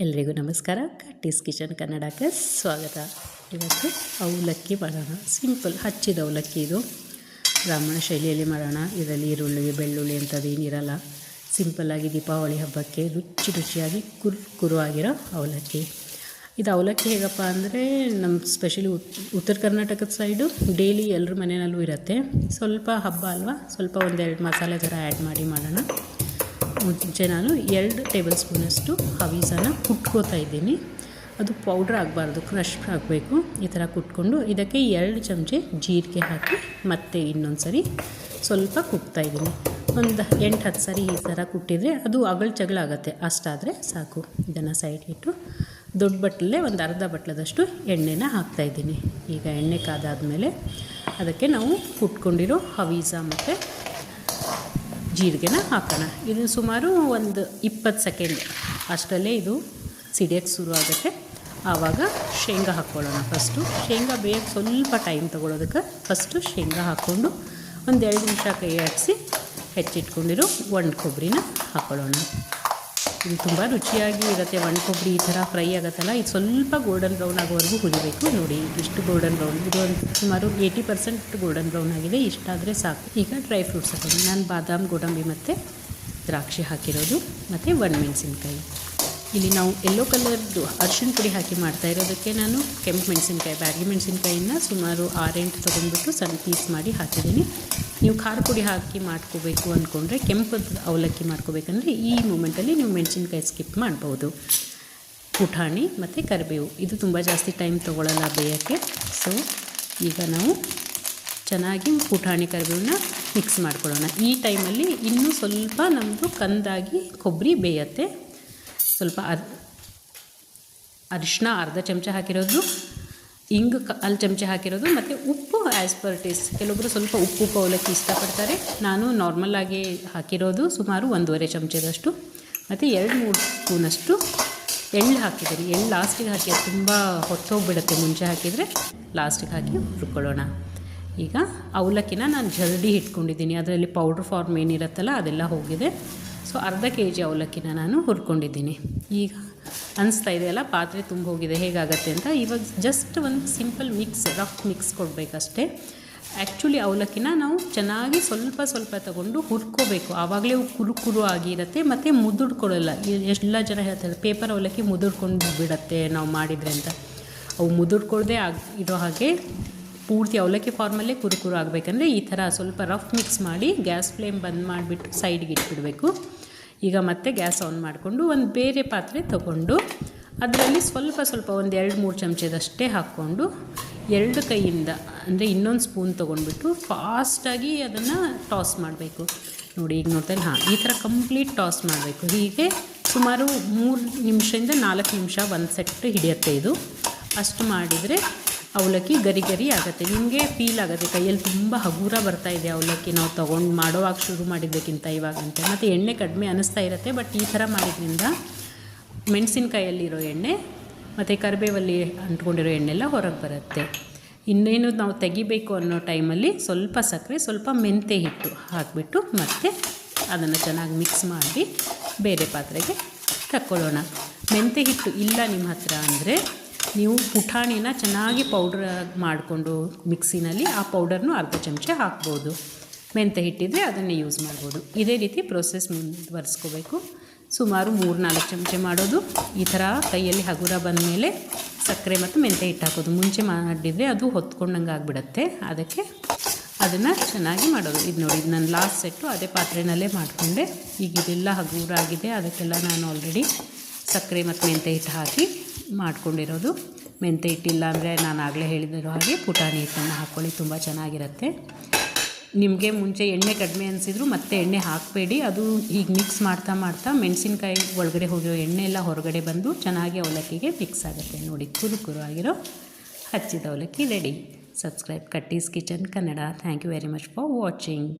ಎಲ್ರಿಗೂ ನಮಸ್ಕಾರ. ಕಟ್ಟಿಸ್ ಕಿಚನ್ ಕನ್ನಡಕ್ಕೆ ಸ್ವಾಗತ. ಇವತ್ತು ಅವಲಕ್ಕಿ ಮಾಡೋಣ. ಸಿಂಪಲ್ ಹಚ್ಚಿದ ಅವಲಕ್ಕಿ ಇದು. ಬ್ರಾಹ್ಮಣ ಶೈಲಿಯಲ್ಲಿ ಮಾಡೋಣ. ಇದರಲ್ಲಿ ಈರುಳ್ಳಿ, ಬೆಳ್ಳುಳ್ಳಿ ಅಂಥದ್ದೇನಿರಲ್ಲ ಸಿಂಪಲ್ಲಾಗಿ ದೀಪಾವಳಿ ಹಬ್ಬಕ್ಕೆ ರುಚಿ ರುಚಿಯಾಗಿ ಕುರ್ ಕುರು ಆಗಿರೋ ಅವಲಕ್ಕಿ. ಇದು ಅವಲಕ್ಕಿ ಹೇಗಪ್ಪ ಅಂದರೆ ನಮ್ಮ ಸ್ಪೆಷಲಿ ಉತ್ತರ ಕರ್ನಾಟಕದ ಸೈಡು ಡೈಲಿ ಎಲ್ಲರ ಮನೆಯಲ್ಲೂ ಇರುತ್ತೆ. ಸ್ವಲ್ಪ ಹಬ್ಬ ಅಲ್ವಾ? ಸ್ವಲ್ಪ ಒಂದೆರಡು ಮಸಾಲೆ ಥರ ಆ್ಯಡ್ ಮಾಡಿ ಮಾಡೋಣ. ಮುಂಚೆ ನಾನು ಎರಡು ಟೇಬಲ್ ಸ್ಪೂನಷ್ಟು ಹವೀಸನ ಕುಟ್ಕೋತಾ ಇದ್ದೀನಿ. ಅದು ಪೌಡ್ರ್ ಆಗಬಾರ್ದು ಕ್ರಶ್ ಆಗಬೇಕು. ಈ ಥರ ಕುಟ್ಕೊಂಡು ಇದಕ್ಕೆ ಎರಡು ಚಮಚೆ ಜೀರಿಗೆ ಹಾಕಿ ಮತ್ತೆ ಇನ್ನೊಂದು ಸರಿ ಸ್ವಲ್ಪ ಕುಟ್ತಾ ಇದ್ದೀನಿ. ಒಂದು ಎಂಟು ಹತ್ತು ಸರಿ ಈ ಥರ ಕುಟ್ಟಿದರೆ ಅದು ಅಗಳ ಚಗಳಾಗುತ್ತೆ ಅಷ್ಟಾದರೆ ಸಾಕು. ಇದನ್ನು ಸೈಡ್ ಇಟ್ಟು ದೊಡ್ಡ ಬಟ್ಟಲೇ ಒಂದು ಅರ್ಧ ಬಟ್ಲದಷ್ಟು ಎಣ್ಣೆನ ಹಾಕ್ತಾಯಿದ್ದೀನಿ ಈಗ ಎಣ್ಣೆ ಕಾದಾದಮೇಲೆ ಅದಕ್ಕೆ ನಾವು ಕುಟ್ಕೊಂಡಿರೋ ಹವೀಸ ಮತ್ತು ಜೀರಿಗೆನ ಹಾಕೋಣ. ಇದು ಸುಮಾರು ಒಂದು ಇಪ್ಪತ್ತು ಸೆಕೆಂಡ್ ಅಷ್ಟರಲ್ಲೇ ಇದು ಸಿಡಿಯೋಕ್ಕೆ ಶುರು ಆಗುತ್ತೆ. ಆವಾಗ ಶೇಂಗಾ ಹಾಕ್ಕೊಳ್ಳೋಣ ಫಸ್ಟು ಶೇಂಗಾ ಬೇಗ ಸ್ವಲ್ಪ ಟೈಮ್ ತೊಗೊಳೋದಕ್ಕೆ ಫಸ್ಟು ಶೇಂಗಾ ಹಾಕ್ಕೊಂಡು ಒಂದು ಎರಡು ನಿಮಿಷ ಕೈ ಆಡಿಸಿ ಹೆಚ್ಚಿಟ್ಕೊಂಡಿರೋ ಒಣ ಕೊಬ್ಬರಿನ ಹಾಕ್ಕೊಳ್ಳೋಣ ಇದು ತುಂಬ ರುಚಿಯಾಗಿ ಇರುತ್ತೆ. ಒಣ ಕೊಬ್ಬರಿ ಈ ಥರ ಫ್ರೈ ಆಗುತ್ತಲ್ಲ? ಇದು ಸ್ವಲ್ಪ ಗೋಲ್ಡನ್ ಬ್ರೌನ್ ಆಗೋವರೆಗೂ ಹುರಿಬೇಕು. ನೋಡಿ ಇಷ್ಟು ಗೋಲ್ಡನ್ ಬ್ರೌನ್ ಇದು ಒಂದು ಸುಮಾರು ಏಯ್ಟಿ ಪರ್ಸೆಂಟ್ ಗೋಲ್ಡನ್ ಬ್ರೌನ್ ಆಗಿದೆ. ಇಷ್ಟಾದರೆ ಸಾಕು. ಈಗ ಡ್ರೈ ಫ್ರೂಟ್ಸ್ ಹಾಕೋದು ನಾನು ಬಾದಾಮ್, ಗೋಡಂಬಿ ಮತ್ತು ದ್ರಾಕ್ಷಿ ಹಾಕಿರೋದು. ಮತ್ತು ಒಣಮೆಣಸಿನ್ಕಾಯಿ ಇಲ್ಲಿ ನಾವು ಎಲ್ಲೋ ಕಲರ್ದು ಅರ್ಶಿನ ಪುಡಿ ಹಾಕಿ ಮಾಡ್ತಾ ಇರೋದಕ್ಕೆ ನಾನು ಕೆಂಪು ಮೆಣಸಿನ್ಕಾಯಿ, ಬ್ಯಾಡಗಿ ಮೆಣಸಿನ್ಕಾಯಿನ ಸುಮಾರು ಆರೆಂಟು ತೊಗೊಂಡ್ಬಿಟ್ಟು ಸಣ್ಣ ಪೀಸ್ ಮಾಡಿ ಹಾಕಿದ್ದೀನಿ. ನೀವು ಖಾರ ಪುಡಿ ಹಾಕಿ ಮಾಡ್ಕೋಬೇಕು ಅಂದ್ಕೊಂಡ್ರೆ ಕೆಂಪು ಅವಲಕ್ಕಿ ಮಾಡ್ಕೋಬೇಕಂದ್ರೆ ಈ ಮೂಮೆಂಟಲ್ಲಿ ನೀವು ಮೆಣಸಿನ್ಕಾಯಿ ಸ್ಕಿಪ್ ಮಾಡ್ಬೋದು. ಪುಟಾಣಿ ಮತ್ತು ಕರಿಬೇವು, ಇದು ತುಂಬ ಜಾಸ್ತಿ ಟೈಮ್ ತೊಗೊಳ್ಳಲ್ಲ ಬೇಯೋಕ್ಕೆ. ಸೊ ಈಗ ನಾವು ಚೆನ್ನಾಗಿ ಪುಟಾಣಿ, ಕರಿಬೇವನ್ನ ಮಿಕ್ಸ್ ಮಾಡ್ಕೊಳ್ಳೋಣ. ಈ ಟೈಮಲ್ಲಿ ಇನ್ನೂ ಸ್ವಲ್ಪ ನಮ್ಮದು ಕಂದಾಗಿ ಕೊಬ್ಬರಿ ಬೇಯತ್ತೆ. ಸ್ವಲ್ಪ ಅರ್ ಅರಿಶಿನ ಅರ್ಧ ಚಮಚ ಹಾಕಿರೋದು, ಇಂಗು ಅಲ್ಲಿ ಚಮಚ ಹಾಕಿರೋದು, ಮತ್ತು ಉಪ್ಪು ಆ್ಯಸ್ ಪರ್ ಟೇಸ್ಟ್ ಕೆಲವೊಬ್ಬರು ಸ್ವಲ್ಪ ಉಪ್ಪು ಅವಲಕ್ಕಿ ಇಷ್ಟಪಡ್ತಾರೆ. ನಾನು ನಾರ್ಮಲಾಗಿ ಹಾಕಿರೋದು ಸುಮಾರು ಒಂದೂವರೆ ಚಮಚದಷ್ಟು. ಮತ್ತು ಎರಡು ಮೂರು ಸ್ಪೂನಷ್ಟು ಎಳ್ಳು ಹಾಕಿದ್ದೀನಿ. ಎಳ್ಳು ಲಾಸ್ಟಿಗೆ ಹಾಕಿ ತುಂಬ ಹೊತ್ತೋಗ್ಬಿಡುತ್ತೆ. ಮುಂಚೆ ಹಾಕಿದರೆ ಲಾಸ್ಟಿಗೆ ಹಾಕಿ ಹುರ್ಕೊಳ್ಳೋಣ. ಈಗ ಅವಲಕ್ಕಿನ ನಾನು ಜರಡಿ ಇಟ್ಕೊಂಡಿದ್ದೀನಿ. ಅದರಲ್ಲಿ ಪೌಡ್ರ್ ಫಾರ್ಮ್ ಏನಿರುತ್ತಲ್ಲ, ಅದೆಲ್ಲ ಹೋಗಿದೆ. ಸೊ ಅರ್ಧ ಕೆ ಜಿ ಅವಲಕ್ಕಿನ ನಾನು ಹುರ್ಕೊಂಡಿದ್ದೀನಿ. ಈಗ ಅನಿಸ್ತಾ ಇದೆಯಲ್ಲ, ಪಾತ್ರೆ ತುಂಬ ಹೋಗಿದೆ ಹೇಗಾಗತ್ತೆ ಅಂತ. ಇವಾಗ ಜಸ್ಟ್ ಒಂದು ಸಿಂಪಲ್ ಮಿಕ್ಸ್ ರಫ್ ಮಿಕ್ಸ್ ಕೊಡಬೇಕಷ್ಟೇ. ಆ್ಯಕ್ಚುಲಿ ಅವಲಕ್ಕಿನ ನಾವು ಚೆನ್ನಾಗಿ ಸ್ವಲ್ಪ ಸ್ವಲ್ಪ ತಗೊಂಡು ಹುರ್ಕೋಬೇಕು. ಆವಾಗಲೇ ಕುರುಕುರು ಕುರು ಆಗಿರುತ್ತೆ, ಮತ್ತು ಮುದುಡ್ಕೊಳ್ಳಲ್ಲ ಎಲ್ಲ ಜನ ಹೇಳ್ತಾರೆ, ಪೇಪರ್ ಅವಲಕ್ಕಿ ಮುದುಡ್ಕೊಂಡು ಬಿಡುತ್ತೆ ನಾವು ಮಾಡಿದರೆ ಅಂತ. ಅವು ಮುದುಡ್ಕೊಳ್ಳದೆ ಆಗಿ ಇರೋ ಹಾಗೆ ಪೂರ್ತಿ ಅವಲಕ್ಕಿ ಫಾರ್ಮಲ್ಲೇ ಕುರುಕುರು ಆಗಬೇಕಂದ್ರೆ ಈ ಥರ ಸ್ವಲ್ಪ ರಫ್ ಮಿಕ್ಸ್ ಮಾಡಿ ಗ್ಯಾಸ್ ಫ್ಲೇಮ್ ಬಂದ್ ಮಾಡಿಬಿಟ್ಟು ಸೈಡ್ಗೆ ಇಟ್ಬಿಡಬೇಕು. ಈಗ ಮತ್ತೆ ಗ್ಯಾಸ್ ಆನ್ ಮಾಡಿಕೊಂಡು ಒಂದು ಬೇರೆ ಪಾತ್ರೆ ತಗೊಂಡು ಅದರಲ್ಲಿ ಸ್ವಲ್ಪ ಸ್ವಲ್ಪ ಒಂದು ಎರಡು ಮೂರು ಚಮಚದಷ್ಟೇ ಹಾಕ್ಕೊಂಡು ಎರಡು ಕೈಯಿಂದ, ಅಂದರೆ ಇನ್ನೊಂದು ಸ್ಪೂನ್ ತೊಗೊಂಡ್ಬಿಟ್ಟು ಫಾಸ್ಟಾಗಿ ಅದನ್ನು ಟಾಸ್ ಮಾಡಬೇಕು. ನೋಡಿ, ಈಗ ನೋಡ್ತಾ ಹಾಂ, ಈ ಥರ ಕಂಪ್ಲೀಟ್ ಟಾಸ್ ಮಾಡಬೇಕು. ಹೀಗೆ ಸುಮಾರು ಮೂರು ನಿಮಿಷದಿಂದ ನಾಲ್ಕು ನಿಮಿಷ, ಒಂದು ಸೆಟ್ ಹಿಡಿಯುತ್ತೆ ಇದು. ಅಷ್ಟು ಮಾಡಿದರೆ ಅವಲಕ್ಕಿ ಗರಿ ಗರಿ ಆಗುತ್ತೆ. ನಿಮಗೆ ಫೀಲ್ ಆಗುತ್ತೆ. ಕೈಯಲ್ಲಿ ತುಂಬ ಹಗುರ ಬರ್ತಾ ಇದೆ ಅವಲಕ್ಕಿ ನಾವು ತೊಗೊಂಡು ಮಾಡೋವಾಗ ಶುರು ಮಾಡಿದ್ದಕ್ಕಿಂತ ಇವಾಗಂತೆ. ಮತ್ತು ಎಣ್ಣೆ ಕಡಿಮೆ ಅನ್ನಿಸ್ತಾ ಇರುತ್ತೆ. ಬಟ್ ಈ ಥರ ಮಾಡಿದ್ರಿಂದ ಮೆಣಸಿನ್ಕಾಯಲ್ಲಿರೋ ಎಣ್ಣೆ ಮತ್ತು ಕರಿಬೇವಲ್ಲಿ ಅಂಟ್ಕೊಂಡಿರೋ ಎಣ್ಣೆಲ್ಲ ಹೊರಗೆ ಬರುತ್ತೆ. ಇನ್ನೇನು ನಾವು ತೆಗಿಬೇಕು ಅನ್ನೋ ಟೈಮಲ್ಲಿ ಸ್ವಲ್ಪ ಸಕ್ಕರೆ, ಸ್ವಲ್ಪ ಮೆಂತೆ ಹಿಟ್ಟು ಹಾಕಿಬಿಟ್ಟು ಮತ್ತೆ ಅದನ್ನು ಚೆನ್ನಾಗಿ ಮಿಕ್ಸ್ ಮಾಡಿ ಬೇರೆ ಪಾತ್ರೆಗೆ ತಕ್ಕೊಳ್ಳೋಣ. ಮೆಂತೆ ಹಿಟ್ಟು ಇಲ್ಲ ನಿಮ್ಮ ಹತ್ರ ಅಂದರೆ ನೀವು ಪುಟಾಣಿನ ಚೆನ್ನಾಗಿ ಪೌಡ್ರ್ ಮಾಡಿಕೊಂಡು ಮಿಕ್ಸಿನಲ್ಲಿ ಆ ಪೌಡರ್ನು ಅರ್ಧ ಚಮಚ ಹಾಕ್ಬೋದು. ಮೆಂತೆ ಹಿಟ್ಟಿದ್ರೆ ಅದನ್ನು ಯೂಸ್ ಮಾಡ್ಬೋದು. ಇದೇ ರೀತಿ ಪ್ರೊಸೆಸ್ ಮುಂದುವರಿಸ್ಕೋಬೇಕು. ಸುಮಾರು ಮೂರು ನಾಲ್ಕು ಚಮಚ ಮಾಡೋದು. ಈ ಥರ ಕೈಯಲ್ಲಿ ಹಗುರ ಬಂದ ಮೇಲೆ ಸಕ್ಕರೆ ಮತ್ತು ಮೆಂತೆ ಹಿಟ್ಟು ಹಾಕೋದು. ಮುಂಚೆ ಮಾಡಿದರೆ ಅದು ಹೊತ್ಕೊಂಡಂಗೆ ಆಗಿಬಿಡತ್ತೆ. ಅದಕ್ಕೆ ಅದನ್ನು ಚೆನ್ನಾಗಿ ಮಾಡೋದು. ಇದು ನೋಡಿ, ಇದು ನನ್ನ ಲಾಸ್ಟ್ ಸೆಟ್ಟು. ಅದೇ ಪಾತ್ರೆನಲ್ಲೇ ಮಾಡಿಕೊಂಡೆ. ಈಗ ಇದೆಲ್ಲ ಹಗುರ ಆಗಿದೆ. ಅದಕ್ಕೆಲ್ಲ ನಾನು ಆಲ್ರೆಡಿ ಸಕ್ಕರೆ ಮತ್ತು ಮೆಂತೆ ಹಿಟ್ಟು ಹಾಕಿ ಮಾಡ್ಕೊಂಡಿರೋದು. ಮೆಂತೆ ಹಿಟ್ಟಿಲ್ಲ ಅಂದರೆ ನಾನು ಆಗಲೇ ಹೇಳಿದಿರೋ ಹಾಗೆ ಪುಟಾಣಿ ಹಿಟ್ಟನ್ನು ಹಾಕ್ಕೊಳ್ಳಿ, ತುಂಬ ಚೆನ್ನಾಗಿರುತ್ತೆ. ನಿಮಗೆ ಮುಂಚೆ ಎಣ್ಣೆ ಕಡಿಮೆ ಅನಿಸಿದ್ರು ಮತ್ತೆ ಎಣ್ಣೆ ಹಾಕಬೇಡಿ. ಅದು ಈಗ ಮಿಕ್ಸ್ ಮಾಡ್ತಾ ಮಾಡ್ತಾ ಮೆಣಸಿನ್ಕಾಯಿ ಒಳಗಡೆ ಹೋಗಿರೋ ಎಣ್ಣೆ ಎಲ್ಲ ಹೊರಗಡೆ ಬಂದು ಚೆನ್ನಾಗಿ ಅವಲಕ್ಕಿಗೆ ಮಿಕ್ಸ್ ಆಗುತ್ತೆ. ನೋಡಿ, ಕುರು ಕುರು ಆಗಿರೋ ಹಚ್ಚಿದ ಅವಲಕ್ಕಿ ready subscribe ಕಟ್ಟೀಸ್ kitchen Kannada thank you very much for watching